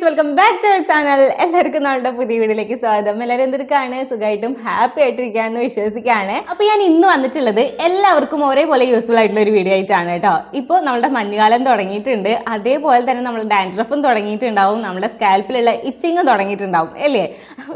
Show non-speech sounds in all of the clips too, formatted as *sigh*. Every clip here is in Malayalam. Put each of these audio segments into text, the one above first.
Guys welcome back to our channel എല്ലാവർക്കും നമ്മുടെ പുതിയ വീഡിയോയിലേക്ക് സ്വാഗതം. എല്ലാവരും എന്തൊക്കെയാണ് സുഖമായിട്ടും ഹാപ്പി ആയിട്ടിരിക്കുകയാണെന്ന് വിശ്വസിക്കുകയാണ് അപ്പോൾ ഞാൻ ഇന്ന് വന്നിട്ടുള്ളത് എല്ലാവർക്കും ഒരേപോലെ യൂസ്ഫുൾ ആയിട്ടുള്ള ഒരു വീഡിയോ ആയിട്ടാണ് കേട്ടോ. ഇപ്പോൾ നമ്മുടെ മഞ്ഞുകാലം തുടങ്ങിയിട്ടുണ്ട്. അതേപോലെ തന്നെ നമ്മൾ ഡാൻഡ്രഫും തുടങ്ങിയിട്ടുണ്ടാവും. നമ്മുടെ സ്കാൽപ്പിലുള്ള ഇച്ചിങ്ങും തുടങ്ങിയിട്ടുണ്ടാവും. അല്ലേ?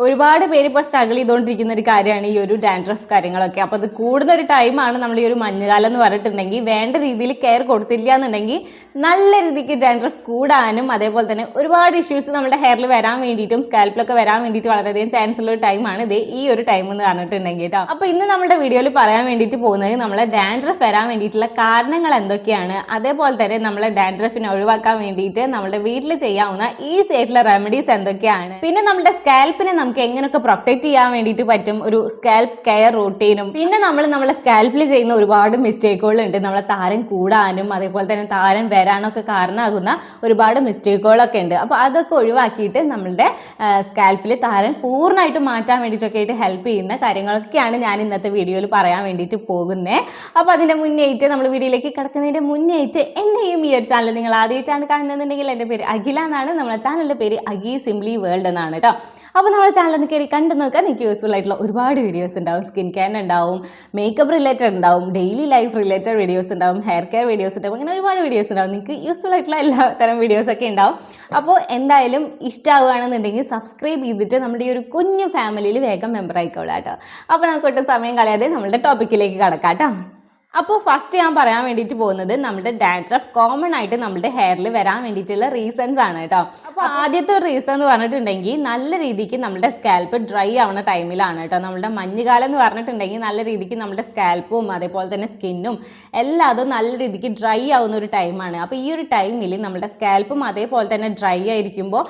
ഒരുപാട് പേര് ഇപ്പോൾ സ്ട്രഗിൾ ചെയ്തുകൊണ്ടിരിക്കുന്ന ഒരു കാര്യമാണ് ഈ ഒരു ഡാൻഡ്രഫ് കാര്യങ്ങളൊക്കെ. അപ്പോൾ അത് കൂടുന്ന ഒരു ടൈമാണ് നമ്മൾ ഈ ഒരു മഞ്ഞുകാലം എന്ന് പറഞ്ഞിട്ടുണ്ടെങ്കിൽ വേണ്ട രീതിയിൽ കെയർ കൊടുത്തില്ല എന്നുണ്ടെങ്കിൽ നല്ല രീതിക്ക് ഡാൻഡ്രഫ് കൂടാനും അതേപോലെ തന്നെ ഒരുപാട് ഇഷ്യൂസ് നമ്മുടെ ഹെയറിൽ വരാൻ വേണ്ടിയിട്ടും സ്കാൽപ്പിലൊക്കെ വരാൻ വേണ്ടിയിട്ട് വളരെയധികം ചാൻസ് ഉള്ള ഒരു ടൈമാണ് ഇത് ഈ ഒരു ടൈം എന്ന് പറഞ്ഞിട്ടുണ്ടെങ്കിൽ കേട്ടോ അപ്പോൾ ഇന്ന് നമ്മുടെ വീഡിയോയിൽ പറയാൻ വേണ്ടിയിട്ട് പോകുന്നത് നമ്മളെ ഡാൻഡ്രഫ് വരാൻ വേണ്ടിയിട്ടുള്ള കാരണങ്ങൾ എന്തൊക്കെയാണ്? അതേപോലെ തന്നെ നമ്മളെ ഡാൻഡ്രഫിനെ ഒഴിവാക്കാൻ വേണ്ടിയിട്ട് നമ്മുടെ വീട്ടിൽ ചെയ്യാവുന്ന ഈ ആയിട്ടുള്ള റെമഡീസ് എന്തൊക്കെയാണ്? പിന്നെ നമ്മുടെ സ്കാൽപ്പിനെ നമുക്ക് എങ്ങനെയൊക്കെ പ്രൊട്ടക്ട് ചെയ്യാൻ വേണ്ടിയിട്ട് പറ്റും? ഒരു സ്കാൽപ്പ് കെയർ റൂട്ടീനും പിന്നെ നമ്മൾ നമ്മളെ സ്കാൽപ്പിൽ ചെയ്യുന്ന ഒരുപാട് മിസ്റ്റേക്കുകളുണ്ട് നമ്മളെ താരം കൂടാനും അതേപോലെ തന്നെ താരം വരാനൊക്കെ കാരണമാകുന്ന ഒരുപാട് മിസ്റ്റേക്കുകളൊക്കെ ഉണ്ട്. അപ്പോൾ അതൊക്കെ ഒഴിവാക്കിയിട്ട് നമ്മളുടെ സ്കാൽപ്പിൽ താരൻ പൂർണമായിട്ട് മാറ്റാൻ വേണ്ടിയിട്ടൊക്കെ ആയിട്ട് ഹെൽപ്പ് ചെയ്യുന്ന കാര്യങ്ങളൊക്കെയാണ് ഞാൻ ഇന്നത്തെ വീഡിയോയിൽ പറയാൻ വേണ്ടിയിട്ട് പോകുന്നത് അപ്പോൾ അതിന്റെ മുന്നേറ്റ് നമ്മൾ വീഡിയോയിലേക്ക് കിടക്കുന്നതിന്റെ മുന്നേറ്റ് എന്നെയും ഈ ഒരു ചാനൽ നിങ്ങൾ ആദ്യമായിട്ടാണ് കാണുന്നതെന്നുണ്ടെങ്കിൽ എന്റെ പേര് അഖില എന്നാണ്. നമ്മുടെ ചാനലിന്റെ പേര് അഗി സിംപ്ലി വേൾഡ് എന്നാണ് കേട്ടോ അപ്പോൾ നമ്മുടെ ചാനലിൽ ഒന്ന് കയറി കണ്ടു നോക്കാൻ എനിക്ക് യൂസ്ഫുൾ ആയിട്ടുള്ള ഒരുപാട് വീഡിയോസ് ഉണ്ടാവും. സ്കിൻ കെയർ ഉണ്ടാവും മേക്കപ്പ് റിലേറ്റഡ് ഉണ്ടാവും ഡെയിലി ലൈഫ് റിലേറ്റഡ് വീഡിയോസ് ഉണ്ടാവും ഹെയർ കെയർ വീഡിയോസ് ഉണ്ടാവും അങ്ങനെ ഒരുപാട് വീഡിയോസ് ഉണ്ടാവും. നിങ്ങൾക്ക് യൂസ്ഫുൾ ആയിട്ടുള്ള എല്ലാ തരം വീഡിയോസ് ഒക്കെ ഉണ്ടാവും. അപ്പോൾ എന്തായാലും ഇഷ്ടമാവുകയാണെന്നുണ്ടെങ്കിൽ സബ്സ്ക്രൈബ് ചെയ്തിട്ട് നമ്മുടെ ഈ ഒരു കുഞ്ഞു ഫാമിലിയിൽ വേഗം മെമ്പർ ആയിക്കോളാം കേട്ടോ അപ്പോൾ നമുക്ക് ഒട്ടും സമയം കളയാതെ നമ്മുടെ ടോപ്പിക്കിലേക്ക് കടക്കാം കേട്ടോ അപ്പോൾ ഫസ്റ്റ് ഞാൻ പറയാൻ വേണ്ടിയിട്ട് പോകുന്നത് നമ്മുടെ ഡാൻഡ്രഫ് കോമൺ ആയിട്ട് നമ്മുടെ ഹെയറിൽ വരാൻ വേണ്ടിയിട്ടുള്ള റീസൺസ് ആണ് കേട്ടോ. അപ്പോൾ ആദ്യത്തെ ഒരു റീസൺ എന്ന് പറഞ്ഞിട്ടുണ്ടെങ്കിൽ നല്ല രീതിക്ക് നമ്മുടെ സ്കാൽപ്പ് ഡ്രൈ ആവുന്ന ടൈമിലാണ് കേട്ടോ. നമ്മുടെ മഞ്ഞുകാലം എന്ന് പറഞ്ഞിട്ടുണ്ടെങ്കിൽ നല്ല രീതിക്ക് നമ്മുടെ സ്കാൽപ്പും അതേപോലെ തന്നെ സ്കിന്നും എല്ലാതും നല്ല രീതിക്ക് ഡ്രൈ ആവുന്ന ഒരു ടൈമാണ് അപ്പോൾ ഈ ഒരു ടൈമിൽ നമ്മുടെ സ്കാൽപ്പും അതേപോലെ തന്നെ ഡ്രൈ ആയിരിക്കുമ്പോൾ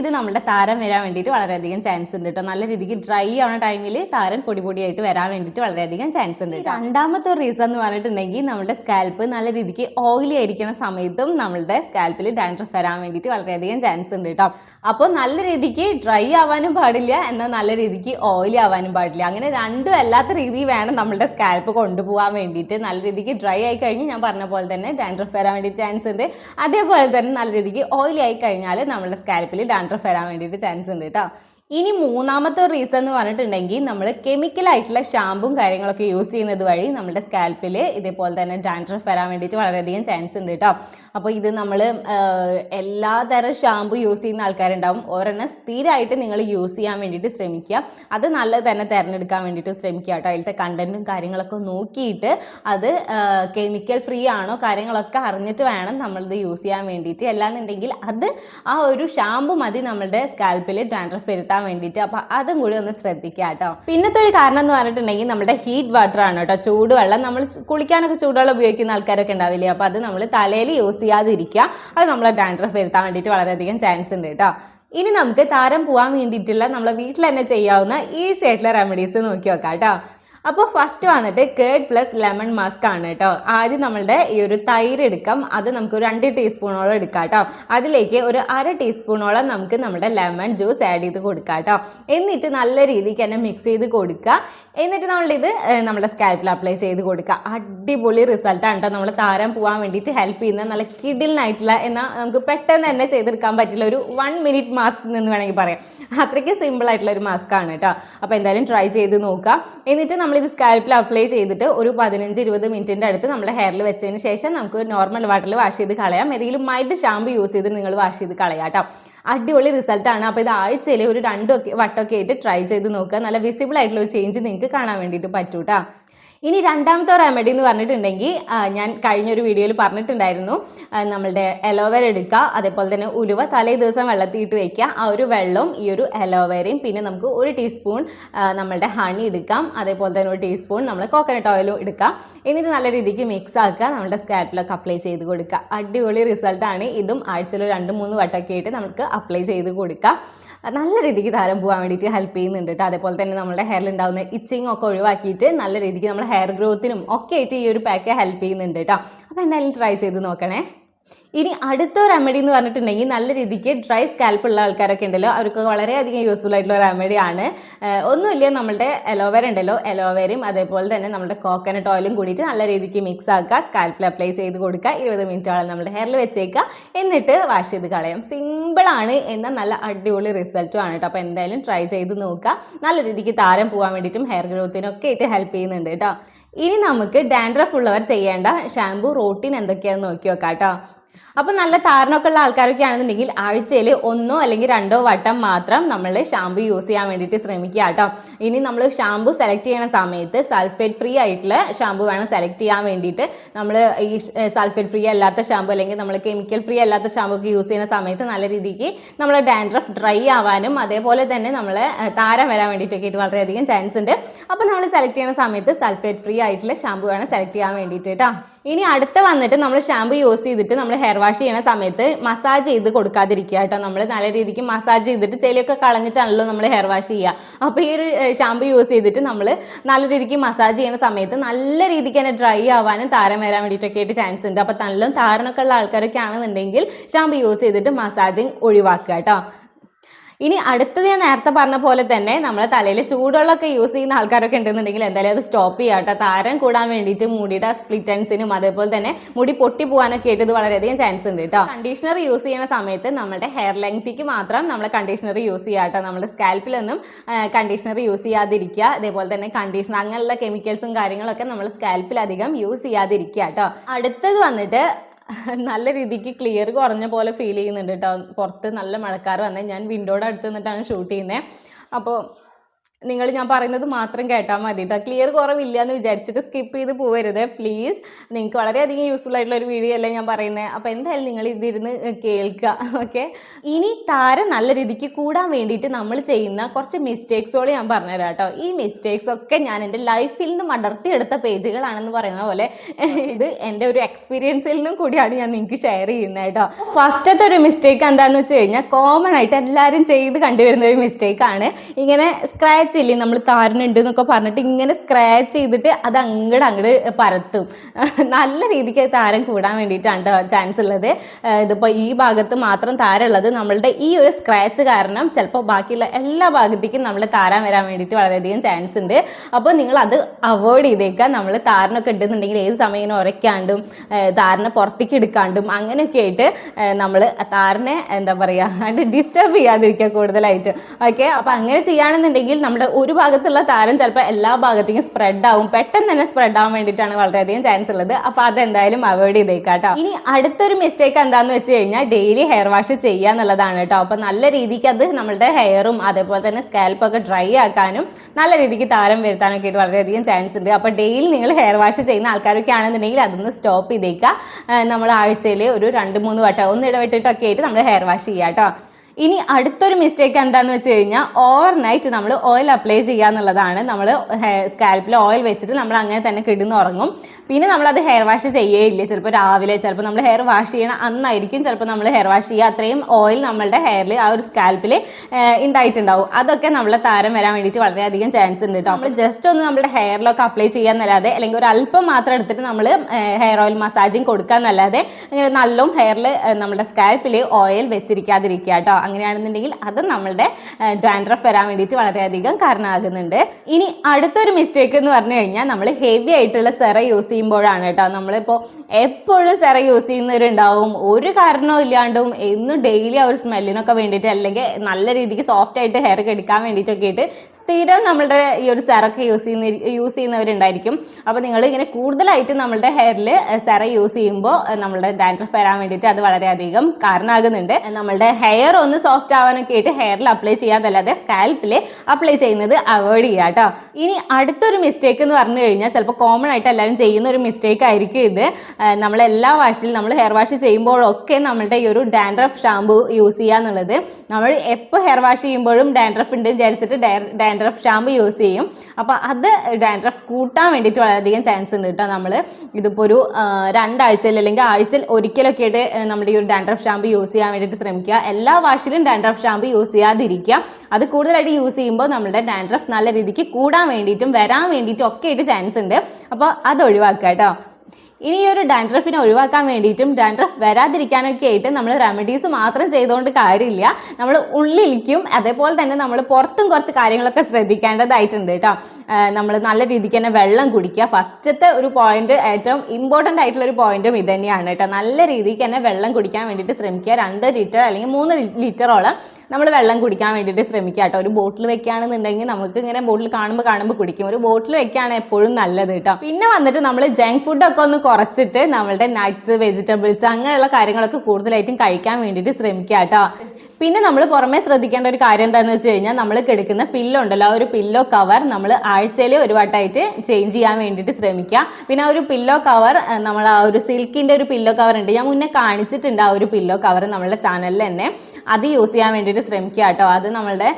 ഇത് നമ്മുടെ താരം വരാൻ വേണ്ടിയിട്ട് വളരെയധികം ചാൻസ് ഉണ്ട് കേട്ടോ. നല്ല രീതിക്ക് ഡ്രൈ ആവുന്ന ടൈമിൽ താരൻ പൊടി പൊടിയായിട്ട് വരാൻ വേണ്ടിയിട്ട് വളരെയധികം ചാൻസ് ഉണ്ട്. രണ്ടാമത്തെ ഒരു റീസൺ എന്ന് പറഞ്ഞിട്ടുണ്ടെങ്കിൽ നമ്മുടെ സ്കാൽപ്പ് നല്ല രീതിക്ക് ഓയിലി ആയിരിക്കുന്ന സമയത്തും നമ്മുടെ സ്കാൽപ്പിൽ ഡാൻഡ്രഫ് വരാൻ വേണ്ടിയിട്ട് വളരെയധികം ചാൻസ് ഉണ്ട് കേട്ടോ അപ്പോൾ നല്ല രീതിക്ക് ഡ്രൈ ആവാനും പാടില്ല എന്നാൽ നല്ല രീതിക്ക് ഓയിലി ആവാനും പാടില്ല. അങ്ങനെ രണ്ടും അല്ലാത്ത രീതിയിൽ വേണം നമ്മുടെ സ്കാൽപ്പ് കൊണ്ടുപോകാൻ വേണ്ടിയിട്ട്. നല്ല രീതിക്ക് ഡ്രൈ ആയി കഴിഞ്ഞ് ഞാൻ പറഞ്ഞ പോലെ തന്നെ ഡാൻഡ്രഫ് വരാൻ വേണ്ടിയിട്ട് ചാൻസ് ഉണ്ട്. അതേപോലെ തന്നെ നല്ല രീതിക്ക് ഓയിലി ആയി കഴിഞ്ഞാൽ നമ്മുടെ സ്കാൽപ്പിൽ ഡാൻഡ്രഫ് വരാൻ വേണ്ടിയിട്ട് ചാൻസ് ഉണ്ട് കേട്ടോ ഇനി മൂന്നാമത്തെ റീസൺ എന്ന് പറഞ്ഞിട്ടുണ്ടെങ്കിൽ നമ്മൾ കെമിക്കലായിട്ടുള്ള ഷാമ്പും കാര്യങ്ങളൊക്കെ യൂസ് ചെയ്യുന്നത് വഴി നമ്മുടെ സ്കാൽപ്പിൽ ഇതേപോലെ തന്നെ ഡാൻഡ്രഫ് വരാൻ വേണ്ടിയിട്ട് വളരെയധികം ചാൻസ് ഉണ്ട് കേട്ടോ അപ്പോൾ ഇത് നമ്മൾ എല്ലാ തരം ഷാമ്പു യൂസ് ചെയ്യുന്ന ആൾക്കാരുണ്ടാവും. ഒരെണ്ണം സ്ഥിരമായിട്ട് നിങ്ങൾ യൂസ് ചെയ്യാൻ വേണ്ടിയിട്ട് ശ്രമിക്കുക. അത് നല്ല തന്നെ തിരഞ്ഞെടുക്കാൻ വേണ്ടിയിട്ട് ശ്രമിക്കുക കേട്ടോ അതിലത്തെ കണ്ടന്റും കാര്യങ്ങളൊക്കെ നോക്കിയിട്ട് അത് കെമിക്കൽ ഫ്രീ ആണോ കാര്യങ്ങളൊക്കെ അറിഞ്ഞിട്ട് വേണം നമ്മളിത് യൂസ് ചെയ്യാൻ വേണ്ടിയിട്ട്. അല്ലാന്നുണ്ടെങ്കിൽ അത് ആ ഒരു ഷാമ്പു മതി നമ്മളുടെ സ്കാൽപ്പിൽ ഡാൻഡ്രഫ് വരുത്താൻ വേണ്ടിയിട്ട് അപ്പോൾ അതും കൂടി ഒന്ന് ശ്രദ്ധിക്കുക കേട്ടോ. പിന്നത്തെ ഒരു കാരണം എന്ന് പറഞ്ഞിട്ടുണ്ടെങ്കിൽ നമ്മുടെ ഹീറ്റ് വാട്ടർ ആണ് കേട്ടോ. ചൂടുവെള്ളം നമ്മൾ കുളിക്കാനൊക്കെ ചൂടുവെള്ളം ഉപയോഗിക്കുന്ന ആൾക്കാരൊക്കെ ഉണ്ടാവില്ലേ? അപ്പോൾ അത് നമ്മൾ തലയിൽ യൂസ് ചെയ്യാതിരിക്കുക. അത് നമ്മളെ ഡാൻഡ്രഫ് വരുത്താൻ വേണ്ടിയിട്ട് വളരെയധികം ചാൻസ് ഉണ്ട് കേട്ടോ. ഇനി നമുക്ക് താരം പോകാൻ വേണ്ടിയിട്ടുള്ള നമ്മളെ വീട്ടിൽ തന്നെ ചെയ്യാവുന്ന ഈസി ആയിട്ടുള്ള റെമഡീസ് നോക്കി നോക്കാം കേട്ടോ. അപ്പോൾ ഫസ്റ്റ് വന്നിട്ട് കേഡ് പ്ലസ് ലെമൺ മാസ്ക് ആണ് കേട്ടോ. ആദ്യം നമ്മളുടെ ഈ ഒരു തൈര് എടുക്കാം. അത് നമുക്ക് രണ്ട് ടീസ്പൂണോളം എടുക്കാം കേട്ടോ. അതിലേക്ക് ഒരു അര ടീസ്പൂണോളം നമുക്ക് നമ്മുടെ ലെമൺ ജ്യൂസ് ആഡ് ചെയ്ത് കൊടുക്കാം കേട്ടോ. എന്നിട്ട് നല്ല രീതിക്ക് തന്നെ മിക്സ് ചെയ്ത് കൊടുക്കുക. എന്നിട്ട് നമ്മളിത് നമ്മുടെ സ്കാൽപ്പിൽ അപ്ലൈ ചെയ്ത് കൊടുക്കുക. അടിപൊളി റിസൾട്ടാണ് കേട്ടോ. നമ്മൾ താരം പോകാൻ വേണ്ടിയിട്ട് ഹെൽപ്പ് ചെയ്യുന്ന നല്ല കിഡിലിനായിട്ടുള്ള എന്നാൽ നമുക്ക് പെട്ടെന്ന് തന്നെ ചെയ്തെടുക്കാൻ പറ്റില്ല. ഒരു വൺ മിനിറ്റ് മാസ്ക് എന്ന് വേണമെങ്കിൽ പറയാം. അത്രയ്ക്ക് സിമ്പിൾ ആയിട്ടുള്ള ഒരു മാസ്ക് ആണ് കേട്ടോ. അപ്പോൾ എന്തായാലും ട്രൈ ചെയ്ത് നോക്കുക. എന്നിട്ട് നമ്മളിത് സ്കാൽപ്പിൽ അപ്ലൈ ചെയ്തിട്ട് ഒരു പതിനഞ്ച് ഇരുപത് മിനിറ്റിന്റെ അടുത്ത് നമ്മുടെ ഹെയറിൽ വെച്ചതിന് ശേഷം നമുക്ക് നോർമൽ വാട്ടറിൽ വാഷ് ചെയ്ത് കളയാം. ഏതെങ്കിലും മൈൽഡ് ഷാമ്പു യൂസ് ചെയ്ത് നിങ്ങൾ വാഷ് ചെയ്ത് കളയാം കേട്ടോ അടിപൊളി റിസൾട്ടാണ് അപ്പോൾ ഇത് ആഴ്ചയിൽ ഒരു രണ്ടൊക്കെ വട്ടമൊക്കെ ആയിട്ട് ട്രൈ ചെയ്ത് നോക്കുക. നല്ല വിസിബിൾ ആയിട്ടുള്ള ഒരു ചേഞ്ച് നിങ്ങൾക്ക് കാണാൻ വേണ്ടിയിട്ട് പറ്റൂട്ടാ ഇനി രണ്ടാമത്തെ റെമഡി എന്ന് പറഞ്ഞിട്ടുണ്ടെങ്കിൽ ഞാൻ കഴിഞ്ഞൊരു വീഡിയോയിൽ പറഞ്ഞിട്ടുണ്ടായിരുന്നു. നമ്മളുടെ അലോവേര എടുക്കുക അതേപോലെ തന്നെ ഉലുവ തലേ ദിവസം വെള്ളത്തിൽ ഇട്ട് വയ്ക്കുക ആ ഒരു വെള്ളവും ഈ ഒരു അലോവേരയും പിന്നെ നമുക്ക് ഒരു ടീസ്പൂൺ നമ്മളുടെ ഹണി എടുക്കാം. അതേപോലെ തന്നെ ഒരു ടീസ്പൂൺ നമ്മൾ കോക്കനട്ട് ഓയിലും എടുക്കാം. എന്നിട്ട് നല്ല രീതിക്ക് മിക്സ് ആക്കുക നമ്മുടെ സ്കാൽപ്പിലൊക്കെ അപ്ലൈ ചെയ്ത് കൊടുക്കുക അടിപൊളി റിസൾട്ടാണ് ഇതും ആഴ്ചയിൽ രണ്ട് മൂന്ന് വട്ടമൊക്കെ ആയിട്ട് നമുക്ക് അപ്ലൈ ചെയ്ത് കൊടുക്കുക നല്ല രീതിക്ക് താരം പോകാൻ വേണ്ടിയിട്ട് ഹെൽപ്പ് ചെയ്യുന്നുണ്ട് കേട്ടോ അതേപോലെ തന്നെ നമ്മുടെ ഹെയറിൽ ഉണ്ടാകുന്ന ഇച്ചിങ് ഒക്കെ ഒഴിവാക്കിയിട്ട് നല്ല രീതിക്ക് നമ്മുടെ ഹെയർ ഗ്രോത്തിനും ഒക്കെ ആയിട്ട് ഈ ഒരു പാക്ക് ഹെൽപ്പ് ചെയ്യുന്നുണ്ട് കേട്ടോ അപ്പോൾ എന്തായാലും ട്രൈ ചെയ്ത് നോക്കണേ. ഇനി അടുത്ത റെമഡി എന്ന് പറഞ്ഞിട്ടുണ്ടെങ്കിൽ നല്ല രീതിക്ക് ഡ്രൈ സ്കാൽപ്പ് ഉള്ള ആൾക്കാരൊക്കെ ഉണ്ടല്ലോ. അവർക്ക് വളരെയധികം യൂസ്ഫുൾ ആയിട്ടുള്ള റെമഡിയാണ് ഒന്നുമില്ല നമ്മുടെ അലോവേര ഉണ്ടല്ലോ. അലോവേരയും അതേപോലെ തന്നെ നമ്മുടെ കോക്കനട്ട് ഓയിലും കൂടിയിട്ട് നല്ല രീതിക്ക് മിക്സ് ആക്കുക. സ്കാൽപ്പിൽ അപ്ലൈ ചെയ്ത് കൊടുക്കുക. ഇരുപത് മിനിറ്റോളം നമ്മുടെ ഹെയറിൽ വെച്ചേക്കുക. എന്നിട്ട് വാഷ് ചെയ്ത് കളയാം. സിമ്പിളാണ് എന്നാൽ നല്ല അടിപൊളി റിസൾട്ടും ആണ് കേട്ടോ അപ്പോൾ എന്തായാലും ട്രൈ ചെയ്ത് നോക്കുക. നല്ല രീതിക്ക് താരം പോകാൻ വേണ്ടിയിട്ടും ഹെയർ ഗ്രോത്തിനൊക്കെ ആയിട്ട് ഹെൽപ്പ് ചെയ്യുന്നുണ്ട് കേട്ടോ ഇനി നമുക്ക് ഡാൻഡ്രഫ് ഉള്ളവർ ചെയ്യേണ്ട ഷാംപൂ റൂട്ടീൻ എന്തൊക്കെയാണെന്ന് നോക്കി നോക്കാം കേട്ടോ അപ്പോൾ നല്ല താരനൊക്കെ ഉള്ള ആൾക്കാരൊക്കെ ആണെന്നുണ്ടെങ്കിൽ ആഴ്ചയിൽ ഒന്നോ അല്ലെങ്കിൽ രണ്ടോ വട്ടം മാത്രം നമ്മൾ ഷാമ്പു യൂസ് ചെയ്യാൻ വേണ്ടിയിട്ട് ശ്രമിക്കുക കേട്ടോ. ഇനി നമ്മൾ ഷാമ്പു സെലക്ട് ചെയ്യുന്ന സമയത്ത് സൾഫേറ്റ് ഫ്രീ ആയിട്ടുള്ള ഷാമ്പു വേണം സെലക്ട് ചെയ്യാൻ വേണ്ടിയിട്ട്. നമ്മൾ ഈ സൾഫേറ്റ് ഫ്രീ അല്ലാത്ത ഷാമ്പു അല്ലെങ്കിൽ നമ്മൾ കെമിക്കൽ ഫ്രീ അല്ലാത്ത ഷാമ്പു ഒക്കെ യൂസ് ചെയ്യുന്ന സമയത്ത് നല്ല രീതിക്ക് നമ്മളെ ഡാൻഡ്രഫ് ഡ്രൈ ആവാനും അതേപോലെ തന്നെ നമ്മൾ താരം വരാൻ വേണ്ടിയിട്ടൊക്കെ വളരെയധികം ചാൻസ് ഉണ്ട്. അപ്പോൾ നമ്മൾ സെലക്ട് ചെയ്യുന്ന സമയത്ത് സൾഫേറ്റ് ഫ്രീ ആയിട്ടുള്ള ഷാമ്പു വേണം സെലക്ട് ചെയ്യാൻ വേണ്ടിയിട്ട് കേട്ടോ. ഇനി അടുത്ത വന്നിട്ട് നമ്മൾ ഷാമ്പു യൂസ് ചെയ്തിട്ട് നമ്മൾ ഹെയർ വാഷ് ചെയ്യുന്ന സമയത്ത് മസാജ് ചെയ്ത് കൊടുക്കാതിരിക്കുക കേട്ടോ. നമ്മൾ നല്ല രീതിക്ക് മസാജ് ചെയ്തിട്ട് ചെളിയൊക്കെ കളഞ്ഞിട്ടാണല്ലോ നമ്മൾ ഹെയർ വാഷ് ചെയ്യുക. അപ്പോൾ ഈ ഒരു ഷാമ്പു യൂസ് ചെയ്തിട്ട് നമ്മൾ നല്ല രീതിക്ക് മസാജ് ചെയ്യുന്ന സമയത്ത് നല്ല രീതിക്ക് തന്നെ ഡ്രൈ ആവാനും താരം വരാൻ വേണ്ടിയിട്ടൊക്കെ ആയിട്ട് ചാൻസ് ഉണ്ട്. അപ്പോൾ നല്ല താരനൊക്കെ ഉള്ള ആൾക്കാരൊക്കെ ആണെന്നുണ്ടെങ്കിൽ ഷാമ്പു യൂസ് ചെയ്തിട്ട് മസാജിങ് ഒഴിവാക്കുക കേട്ടോ. ഇനി അടുത്തത് ഞാൻ നേരത്തെ പറഞ്ഞ പോലെ തന്നെ നമ്മൾ തലയിൽ ചൂടുവെള്ളമൊക്കെ യൂസ് ചെയ്യുന്ന ആൾക്കാരൊക്കെ ഉണ്ടെന്നുണ്ടെങ്കിൽ എന്തായാലും അത് സ്റ്റോപ്പ് ചെയ്യാട്ടോ താരം കൂടാൻ വേണ്ടിയിട്ട് മുടിയുടെ സ്പ്ലിറ്റൻസിനും അതേപോലെ തന്നെ മുടി പൊട്ടി പോകാനൊക്കെ ആയിട്ട് ഇത് വളരെയധികം ചാൻസ് ഉണ്ട് കേട്ടോ. കണ്ടീഷണർ യൂസ് ചെയ്യുന്ന സമയത്ത് നമ്മുടെ ഹെയർ ലെങ്തിക്ക് മാത്രം നമ്മൾ കണ്ടീഷണർ യൂസ് ചെയ്യാട്ടോ നമ്മുടെ സ്കാൽപ്പിലൊന്നും കണ്ടീഷണർ യൂസ് ചെയ്യാതിരിക്കുക. അതേപോലെ തന്നെ കണ്ടീഷണർ അങ്ങനെയുള്ള കെമിക്കൽസും കാര്യങ്ങളൊക്കെ നമ്മൾ സ്കാൽപ്പിൽ അധികം യൂസ് ചെയ്യാതിരിക്കുക കേട്ടോ. അടുത്തത് വന്നിട്ട് *laughs* നല്ല രീതിക്ക് ക്ലിയർ കുറഞ്ഞ പോലെ ഫീൽ ചെയ്യുന്നുണ്ട് കേട്ടോ പുറത്ത് നല്ല മഴക്കാർ വന്നേ. ഞാൻ വിൻഡോയുടെ അടുത്ത് നിന്നിട്ടാണ് ഷൂട്ട് ചെയ്യുന്നത് അപ്പോൾ നിങ്ങൾ ഞാൻ പറയുന്നത് മാത്രം കേട്ടാൽ മതി കേട്ടോ ക്ലിയർ കുറവില്ല എന്ന് വിചാരിച്ചിട്ട് സ്കിപ്പ് ചെയ്ത് പോകരുത് പ്ലീസ് നിങ്ങൾക്ക് വളരെയധികം യൂസ്ഫുൾ ആയിട്ടുള്ള ഒരു വീഡിയോ അല്ലേ ഞാൻ പറയുന്നത് അപ്പോൾ എന്തായാലും നിങ്ങൾ ഇതിരുന്ന് കേൾക്കുക ഓക്കെ ഇനി താരം നല്ല രീതിക്ക് കൂടാൻ വേണ്ടിയിട്ട് നമ്മൾ ചെയ്യുന്ന കുറച്ച് മിസ്റ്റേക്സുകൾ ഞാൻ പറഞ്ഞുതരാം കേട്ടോ ഈ മിസ്റ്റേക്സ് ഒക്കെ ഞാൻ എന്റെ ലൈഫിൽ നിന്ന് മടർത്തിയെടുത്ത പേജുകളാണെന്ന് പറയുന്ന പോലെ ഇത് എന്റെ ഒരു എക്സ്പീരിയൻസിൽ നിന്നും കൂടിയാണ് ഞാൻ നിങ്ങൾക്ക് ഷെയർ ചെയ്യുന്നത് കേട്ടോ ഫസ്റ്റത്തെ ഒരു മിസ്റ്റേക്ക് എന്താണെന്ന് വെച്ച് കഴിഞ്ഞാൽ കോമൺ ആയിട്ട് എല്ലാവരും ചെയ്ത് കണ്ടുവരുന്ന ഒരു മിസ്റ്റേക്കാണ് ഇങ്ങനെ സ്ക്രാച്ച് ഇല്ലേ? നമ്മൾ താരനുണ്ട് എന്നൊക്കെ പറഞ്ഞിട്ട് ഇങ്ങനെ സ്ക്രാച്ച് ചെയ്തിട്ട് അത് അങ്ങോട്ട് അങ്ങോട്ട് പരത്തും. *laughs* നല്ല രീതിക്ക് താരം കൂടാൻ വേണ്ടിയിട്ടാണ് ട്ടോ ചാൻസ് ഉള്ളത്. ഇതിപ്പോൾ ഈ ഭാഗത്ത് മാത്രം താരമുള്ളത് നമ്മളുടെ ഈ ഒരു സ്ക്രാച്ച് കാരണം ചിലപ്പോൾ ബാക്കിയുള്ള എല്ലാ ഭാഗത്തേക്കും നമ്മൾ താരാൻ വരാൻ വേണ്ടിയിട്ട് വളരെയധികം ചാൻസ് ഉണ്ട്. അപ്പോൾ നിങ്ങൾ അത് അവോയ്ഡ് ചെയ്തേക്കുക നമ്മൾ താരനൊക്കെ ഉണ്ടെന്നുണ്ടെങ്കിൽ ഏത് സമയം ഉരയ്ക്കാണ്ടും താരനെ പുറത്തേക്ക് എടുക്കാണ്ടും അങ്ങനെയൊക്കെ ആയിട്ട് നമ്മൾ താരനെ എന്താ പറയുക ഡിസ്റ്റർബ് *laughs* ചെയ്യാതിരിക്കുക കൂടുതലായിട്ട്. ഓക്കെ അപ്പോൾ അങ്ങനെ ചെയ്യുകയാണെന്നുണ്ടെങ്കിൽ നമ്മുടെ ഒരു ഭാഗത്തുള്ള താരം ചിലപ്പോൾ എല്ലാ ഭാഗത്തേക്കും സ്പ്രെഡ് ആവും. പെട്ടെന്ന് തന്നെ സ്പ്രെഡ് ആവാൻ വേണ്ടിയിട്ടാണ് വളരെയധികം ചാൻസ് ഉള്ളത്. അപ്പോൾ അതെന്തായാലും അവോയ്ഡ് ചെയ്തേക്കാം കേട്ടോ. ഇനി അടുത്തൊരു മിസ്റ്റേക്ക് എന്താണെന്ന് വെച്ച് കഴിഞ്ഞാൽ ഡെയിലി ഹെയർ വാഷ് ചെയ്യുക എന്നുള്ളതാണ് കേട്ടോ. അപ്പോൾ നല്ല രീതിക്ക് അത് നമ്മുടെ ഹെയറും അതേപോലെ തന്നെ സ്കാൽപ്പ് ഒക്കെ ഡ്രൈ ആക്കാനും നല്ല രീതിക്ക് താരം വരുത്താനൊക്കെ ആയിട്ട് വളരെയധികം ചാൻസ് ഉണ്ട്. അപ്പോൾ ഡെയിലി നിങ്ങൾ ഹെയർ വാഷ് ചെയ്യുന്ന ആൾക്കാരൊക്കെ ആണെന്നുണ്ടെങ്കിൽ അതൊന്ന് സ്റ്റോപ്പ് ചെയ്തേക്കുക നമ്മൾ ആഴ്ചയിൽ ഒരു രണ്ട് മൂന്ന് വട്ടം ഒന്ന് ഇടവിട്ടിട്ടൊക്കെ ആയിട്ട് നമ്മൾ ഹെയർ വാഷ് ചെയ്യുക കേട്ടോ. ഇനി അടുത്തൊരു മിസ്റ്റേക്ക് എന്താണെന്ന് വെച്ച് കഴിഞ്ഞാൽ ഓവർ നൈറ്റ് നമ്മൾ ഓയിൽ അപ്ലൈ ചെയ്യുക എന്നുള്ളതാണ്. നമ്മൾ സ്കാൽപ്പിൽ ഓയിൽ വെച്ചിട്ട് നമ്മൾ അങ്ങനെ തന്നെ കിടന്ന് ഉറങ്ങും. പിന്നെ നമ്മളത് ഹെയർ വാഷ് ചെയ്യേയില്ല. ചിലപ്പോൾ രാവിലെ ചിലപ്പോൾ നമ്മൾ ഹെയർ വാഷ് ചെയ്യണ അന്നായിരിക്കും ചിലപ്പോൾ നമ്മൾ ഹെയർ വാഷ് ചെയ്യുക. അത്രയും ഓയിൽ നമ്മളുടെ ഹെയറിൽ ആ ഒരു സ്കാൽപ്പിൽ ഉണ്ടായിട്ടുണ്ടാവും അതൊക്കെ നമ്മളെ താരം വരാൻ വേണ്ടിയിട്ട് വളരെയധികം ചാൻസ് ഉണ്ട് കേട്ടോ നമ്മൾ ജസ്റ്റ് ഒന്ന് നമ്മുടെ ഹെയറിലൊക്കെ അപ്ലൈ ചെയ്യുക എന്നല്ലാതെ അല്ലെങ്കിൽ ഒരു അല്പം മാത്രം എടുത്തിട്ട് നമ്മൾ ഹെയർ ഓയിൽ മസാജിങ് കൊടുക്കുക എന്നല്ലാതെ അങ്ങനെ നല്ലോണം ഹെയറിൽ നമ്മുടെ സ്കാൽപ്പിൽ ഓയിൽ വെച്ചിരിക്കാതിരിക്കുക കേട്ടോ അങ്ങനെയാണെന്നുണ്ടെങ്കിൽ അത് നമ്മളുടെ ഡാൻഡ്രഫ് വരാൻ വേണ്ടിയിട്ട് വളരെയധികം കാരണമാകുന്നുണ്ട്. ഇനി അടുത്തൊരു മിസ്റ്റേക്ക് എന്ന് പറഞ്ഞു കഴിഞ്ഞാൽ നമ്മൾ ഹെവി ആയിട്ടുള്ള സെറ യൂസ് ചെയ്യുമ്പോഴാണ് കേട്ടോ. നമ്മളിപ്പോൾ എപ്പോഴും സെറ യൂസ് ചെയ്യുന്നവരുണ്ടാവും. ഒരു കാരണവും ഇല്ലാണ്ടും എന്നും ഡെയിലി ആ ഒരു സ്മെല്ലിനൊക്കെ വേണ്ടിയിട്ട് അല്ലെങ്കിൽ നല്ല രീതിക്ക് സോഫ്റ്റ് ആയിട്ട് ഹെയർ കെടുക്കാൻ വേണ്ടിയിട്ടൊക്കെ ആയിട്ട് സ്ഥിരം നമ്മളുടെ ഈ ഒരു സെറൊക്കെ യൂസ് ചെയ്യുന്ന യൂസ് ചെയ്യുന്നവരുണ്ടായിരിക്കും. അപ്പോൾ നിങ്ങൾ ഇങ്ങനെ കൂടുതലായിട്ട് നമ്മളുടെ ഹെയറിൽ സെറ യൂസ് ചെയ്യുമ്പോൾ നമ്മളുടെ ഡാൻഡ്രഫ് വരാൻ വേണ്ടിയിട്ട് അത് വളരെയധികം കാരണമാകുന്നുണ്ട്. നമ്മളുടെ ഹെയർ ഒന്ന് സോഫ്റ്റ് ആവാനൊക്കെ ആയിട്ട് ഹെയറിൽ അപ്ലൈ ചെയ്യാതല്ലാതെ സ്കാൽപ്പിൽ അപ്ലൈ ചെയ്യുന്നത് അവോയ്ഡ് ചെയ്യുക കേട്ടോ ഇനി അടുത്തൊരു മിസ്റ്റേക്ക് എന്ന് പറഞ്ഞു കഴിഞ്ഞാൽ ചിലപ്പോൾ കോമൺ ആയിട്ട് എല്ലാവരും ചെയ്യുന്ന ഒരു മിസ്റ്റേക്ക് ആയിരിക്കും ഇത്. നമ്മളെല്ലാ വാഷിലും നമ്മൾ ഹെയർ വാഷ് ചെയ്യുമ്പോഴൊക്കെ നമ്മളുടെ ഈ ഒരു ഡാൻഡ്രഫ് ഷാമ്പു യൂസ് ചെയ്യുക എന്നുള്ളത്. നമ്മൾ എപ്പോൾ ഹെയർ വാഷ് ചെയ്യുമ്പോഴും ഡാൻഡ്രഫ് ഉണ്ട് വിചാരിച്ചിട്ട് ഡാൻഡ്രഫ് ഷാമ്പു യൂസ് ചെയ്യും. അപ്പോൾ അത് ഡാൻഡ്രഫ് കൂട്ടാൻ വേണ്ടിയിട്ട് വളരെയധികം ചാൻസ് ഉണ്ട് കേട്ടോ നമ്മൾ ഇതിപ്പോൾ ഒരു രണ്ടാഴ്ചയിൽ അല്ലെങ്കിൽ ആഴ്ചയിൽ ഒരിക്കലൊക്കെ ആയിട്ട് നമ്മുടെ ഈ ഒരു ഡാൻഡ്രഫ് ഷാമ്പു യൂസ് ചെയ്യാൻ വേണ്ടിയിട്ട് ശ്രമിക്കുക. എല്ലാ വാഷിലും ഡാൻഡ്രഫ് ഷാമ്പു യൂസ് ചെയ്യാതിരിക്കുക. അത് കൂടുതലായിട്ട് യൂസ് ചെയ്യുമ്പോൾ നമ്മുടെ ഡാൻഡ്രഫ് നല്ല രീതിക്ക് കൂടാൻ വേണ്ടിയിട്ടും വരാൻ വേണ്ടിയിട്ടും ഒക്കെ ആയിട്ട് ചാൻസ് ഉണ്ട്. അപ്പോൾ അത് ഒഴിവാക്കുക കേട്ടോ. ഇനി ഈ ഒരു ഡാൻഡ്രഫിനെ ഒഴിവാക്കാൻ വേണ്ടിയിട്ടും ഡാൻഡ്രഫ് വരാതിരിക്കാനൊക്കെ ആയിട്ട് നമ്മൾ റെമഡീസ് മാത്രം ചെയ്തുകൊണ്ട് കാര്യമില്ല. നമ്മൾ ഉള്ളിലേക്കും അതേപോലെ തന്നെ നമ്മൾ പുറത്തും കുറച്ച് കാര്യങ്ങളൊക്കെ ശ്രദ്ധിക്കേണ്ടതായിട്ടുണ്ട് കേട്ടോ. നമ്മൾ നല്ല രീതിക്ക് തന്നെ വെള്ളം കുടിക്കുക. ഫസ്റ്റത്തെ ഒരു പോയിന്റ് ഏറ്റവും ഇമ്പോർട്ടന്റ് ആയിട്ടുള്ള ഒരു പോയിന്റും ഇത് തന്നെയാണ് കേട്ടോ. നല്ല രീതിക്ക് തന്നെ വെള്ളം കുടിക്കാൻ വേണ്ടിയിട്ട് ശ്രമിക്കുക. രണ്ട് ലിറ്റർ അല്ലെങ്കിൽ മൂന്ന് ലിറ്ററോളം നമ്മൾ വെള്ളം കുടിക്കാൻ വേണ്ടിയിട്ട് ശ്രമിക്കുക കേട്ടോ. ഒരു ബോട്ടിൽ വെക്കുകയാണെന്നുണ്ടെങ്കിൽ നമുക്ക് ഇങ്ങനെ ബോട്ടിൽ കാണുമ്പോൾ കാണുമ്പോൾ കുടിക്കും. ഒരു ബോട്ടിൽ വെക്കുകയാണ് എപ്പോഴും നല്ലത് കേട്ടോ. പിന്നെ വന്നിട്ട് നമ്മൾ ജങ്ക് ഫുഡൊക്കെ ഒന്ന് കുറച്ചിട്ട് നമ്മളുടെ നട്ട്സ് വെജിറ്റബിൾസ് അങ്ങനെയുള്ള കാര്യങ്ങളൊക്കെ കൂടുതലായിട്ടും കഴിക്കാൻ വേണ്ടിയിട്ട് ശ്രമിക്കുക കേട്ടോ. പിന്നെ നമ്മൾ പുറമെ ശ്രദ്ധിക്കേണ്ട ഒരു കാര്യം എന്താണെന്ന് വെച്ച് കഴിഞ്ഞാൽ നമ്മൾ കിടക്കുന്ന പില്ലോ ഉണ്ടല്ലോ. ആ ഒരു പില്ലോ കവർ നമ്മൾ ആഴ്ചയിൽ ഒരു വട്ടമായിട്ട് ചേഞ്ച് ചെയ്യാൻ വേണ്ടിയിട്ട് ശ്രമിക്കുക. പിന്നെ ആ ഒരു പില്ലോ കവർ നമ്മൾ ആ ഒരു സിൽക്കിന്റെ ഒരു പില്ലോ കവർ ഉണ്ട്. ഞാൻ മുന്നേ കാണിച്ചിട്ടുണ്ട് ആ ഒരു പില്ലോ കവർ നമ്മളുടെ ചാനലിൽ തന്നെ. അത് യൂസ് ചെയ്യാൻ വേണ്ടിയിട്ട് ശ്രമിക്കുക കേട്ടോ. അത് നമ്മളുടെ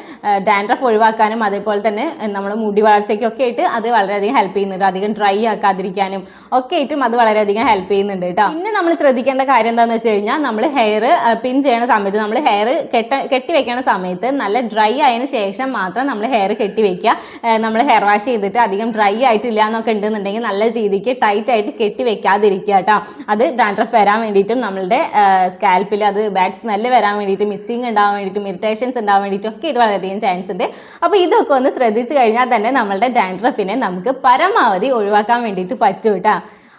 ഡാൻഡ്രഫ് ഒഴിവാക്കാനും അതേപോലെ തന്നെ നമ്മൾ മുടി വളർച്ചയ്ക്കൊക്കെ ആയിട്ട് അത് വളരെയധികം ഹെൽപ്പ് ചെയ്യുന്നുണ്ട്. അധികം ഡ്രൈ ആക്കാതിരിക്കാനും ഒക്കെ ആയിട്ടും അത് വളരെയധികം ഹെൽപ്പ് ചെയ്യുന്നുണ്ട് കേട്ടോ. പിന്നെ നമ്മൾ ശ്രദ്ധിക്കേണ്ട കാര്യം എന്താണെന്ന് വെച്ച് കഴിഞ്ഞാൽ നമ്മൾ ഹെയർ പിൻ ചെയ്യണ സമയത്ത് നമ്മൾ ഹെയർ കെട്ട കെട്ടി വെക്കണ സമയത്ത് നല്ല ഡ്രൈ ആയതിനു ശേഷം മാത്രം നമ്മൾ ഹെയർ കെട്ടി വെക്കുക. നമ്മൾ ഹെയർ വാഷ് ചെയ്തിട്ട് അധികം ഡ്രൈ ആയിട്ടില്ല എന്നൊക്കെ ഉണ്ടെന്നുണ്ടെങ്കിൽ നല്ല രീതിക്ക് ടൈറ്റ് ആയിട്ട് കെട്ടി വെക്കാതിരിക്കുക കേട്ടോ. അത് ഡാൻഡ്രഫ് വരാൻ വേണ്ടിയിട്ടും നമ്മളുടെ സ്കാൽപ്പിൽ അത് ബാഡ് സ്മെല്ല് വരാൻ വേണ്ടിയിട്ടും മിച്ചിങ് ഉണ്ടാവാൻ വേണ്ടിയിട്ടും ഇറിറ്റേഷൻസ് ഉണ്ടാവാൻ വേണ്ടിയിട്ടൊക്കെ ഇത് വളരെയധികം ചാൻസ് ഉണ്ട്. അപ്പോൾ ഇതൊക്കെ ഒന്ന് ശ്രദ്ധിച്ചു കഴിഞ്ഞാൽ തന്നെ നമ്മളുടെ ഡാൻഡ്രഫിനെ നമുക്ക് പരമാവധി ഒഴിവാക്കാൻ വേണ്ടിയിട്ട് പറ്റും കേട്ടോ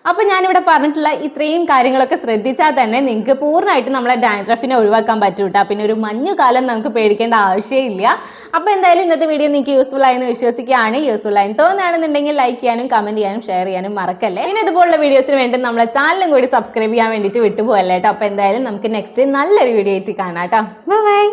അപ്പോൾ ഞാനിവിടെ പറഞ്ഞിട്ടുള്ള ഇത്രയും കാര്യങ്ങളൊക്കെ ശ്രദ്ധിച്ചാൽ തന്നെ നിങ്ങൾക്ക് പൂർണമായിട്ട് നമ്മളെ ഡാൻഡ്രഫിനെ ഒഴിവാക്കാൻ പറ്റും കേട്ടോ പിന്നെ ഒരു മഞ്ഞുകാലം നമുക്ക് പേടിക്കേണ്ട ആവശ്യമില്ല. അപ്പോൾ എന്തായാലും ഇന്നത്തെ വീഡിയോ നിങ്ങൾക്ക് യൂസ്ഫുൾ ആയെന്ന് വിശ്വസിക്കുകയാണ്. യൂസ്ഫുൾ ആയെന്ന് തോന്നുകയാണെന്നുണ്ടെങ്കിൽ ലൈക്ക് ചെയ്യാനും കമന്റ് ചെയ്യാനും ഷെയർ ചെയ്യാനും മറക്കല്ലേ. പിന്നെ ഇതുപോലുള്ള വീഡിയോസിന് വേണ്ടി നമ്മളെ ചാനലും കൂടി സബ്സ്ക്രൈബ് ചെയ്യാൻ വേണ്ടിയിട്ട് വിട്ടുപോകല്ലേ കേട്ടോ അപ്പോൾ എന്തായാലും നമുക്ക് നെക്സ്റ്റ് നല്ലൊരു വീഡിയോ ആയിട്ട് കാണാം കേട്ടോ ബൈ